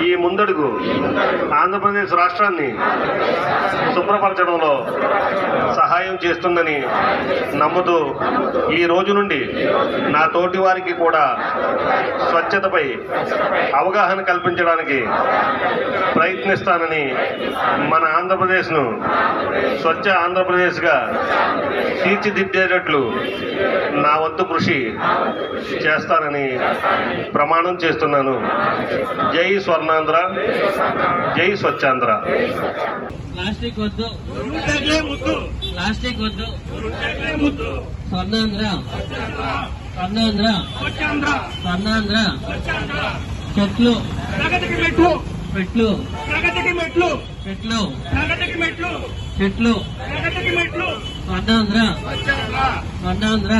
ఈ ముందడుగు ఆంధ్రప్రదేశ్ రాష్ట్రాన్ని శుభ్రపరచడంలో సహాయం చేస్తుందని నమ్ముతూ ఈ రోజు నుండి నా తోటి వారికి కూడా స్వచ్ఛతపై అవగాహన కల్పించడానికి ప్రయత్నిస్తానని మన ఆంధ్రప్రదేశ్ను స్వచ్ఛ ఆంధ్రప్రదేశ్గా తీర్చిదిద్దేటట్లు నా వంతు కృషి చేస్తానని ప్రమాణం చేస్తున్నాను. జై స్వర్ణ. స్వర్ణాంధ్ర జై స్వచ్ఛాంధ్ర. ప్లాస్టిక్ వద్దు. ప్లాస్టిక్ వద్దు. స్వర్ణాంధ్ర. స్వర్ణాంధ్ర. స్వచ్ఛాంధ్ర స్వర్ణాంధ్ర. చెట్లు. ప్రగతికి మెట్లు పెట్లు ప్రగతికి మెట్లు మెట్లు ప్రగతికి మెట్లు చెట్లు. ప్రగతికి మెట్లు స్వర్ణాంధ్ర. స్వర్ణాంధ్ర.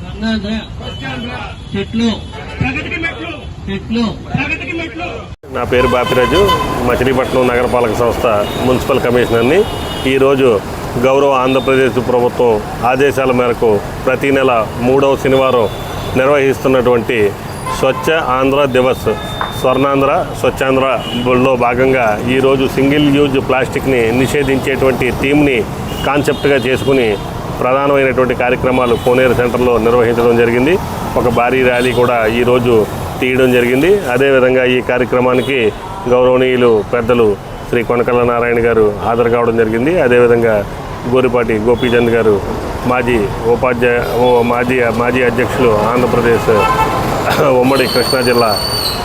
స్వర్ణాంధ్ర. స్వచ్ఛాంధ్ర చెట్లు. ప్రగతికి మెట్లు నా పేరు బాపిరాజు మచిలీపట్నం నగరపాలక సంస్థ మున్సిపల్ కమిషనర్ని. ఈరోజు గౌరవ ఆంధ్రప్రదేశ్ ప్రభుత్వం ఆదేశాల మేరకు ప్రతి నెల మూడవ శనివారం నిర్వహిస్తున్నటువంటి స్వచ్ఛ ఆంధ్ర దివస్ స్వర్ణాంధ్ర స్వచ్ఛాంధ్రలో భాగంగా ఈరోజు సింగిల్ యూజ్ ప్లాస్టిక్ని నిషేధించేటువంటి థీమ్ని కాన్సెప్ట్గా చేసుకుని ప్రధానమైనటువంటి కార్యక్రమాలు కోనేరు సెంటర్లో నిర్వహించడం జరిగింది. ఒక భారీ ర్యాలీ కూడా ఈరోజు తీయడం జరిగింది. అదేవిధంగా ఈ కార్యక్రమానికి గౌరవనీయులు పెద్దలు శ్రీ కొనకల్ల నారాయణ గారు హాజరు కావడం జరిగింది. అదేవిధంగా గోరిపాటి గోపీచంద్ గారు మాజీ ఉపాధ్యాయ మాజీ మాజీ అధ్యక్షులు ఆంధ్రప్రదేశ్ ఉమ్మడి కృష్ణా జిల్లా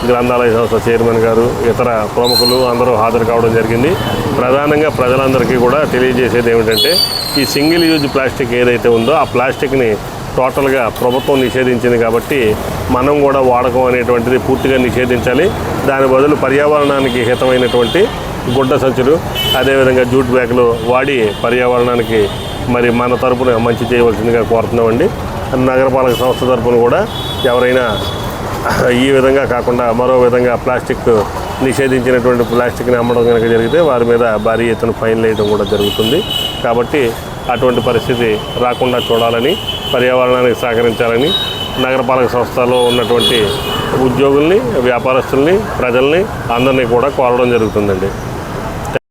గ్రంథాలయ సంస్థ చైర్మన్ గారు ఇతర ప్రముఖులు అందరూ హాజరు కావడం జరిగింది. ప్రధానంగా ప్రజలందరికీ కూడా తెలియజేసేది ఏమిటంటే ఈ సింగిల్ యూజ్ ప్లాస్టిక్ ఏదైతే ఉందో ఆ ప్లాస్టిక్ని టోటల్గా ప్రభుత్వం నిషేధించింది కాబట్టి మనం కూడా వాడకం అనేటువంటిది పూర్తిగా నిషేధించాలి. దాని బదులు పర్యావరణానికి హితమైనటువంటి గుడ్డ సంచులు అదేవిధంగా జూట్ బ్యాగులు వాడి పర్యావరణానికి మరి మన తరపున మంచి చేయవలసిందిగా కోరుతున్నామండి. నగరపాలక సంస్థ తరపున కూడా ఎవరైనా ఈ విధంగా కాకుండా మరో విధంగా ప్లాస్టిక్ నిషేధించినటువంటి ప్లాస్టిక్ని అమ్మడం కనుక జరిగితే వారి మీద భారీ ఎత్తున ఫైన్లు వేయడం కూడా జరుగుతుంది. కాబట్టి అటువంటి పరిస్థితి రాకుండా చూడాలని పర్యావరణానికి సహకరించాలని నగరపాలక సంస్థలో ఉన్నటువంటి ఉద్యోగుల్ని వ్యాపారస్తుల్ని ప్రజల్ని అందరినీ కూడా కోరడం జరుగుతుందండి.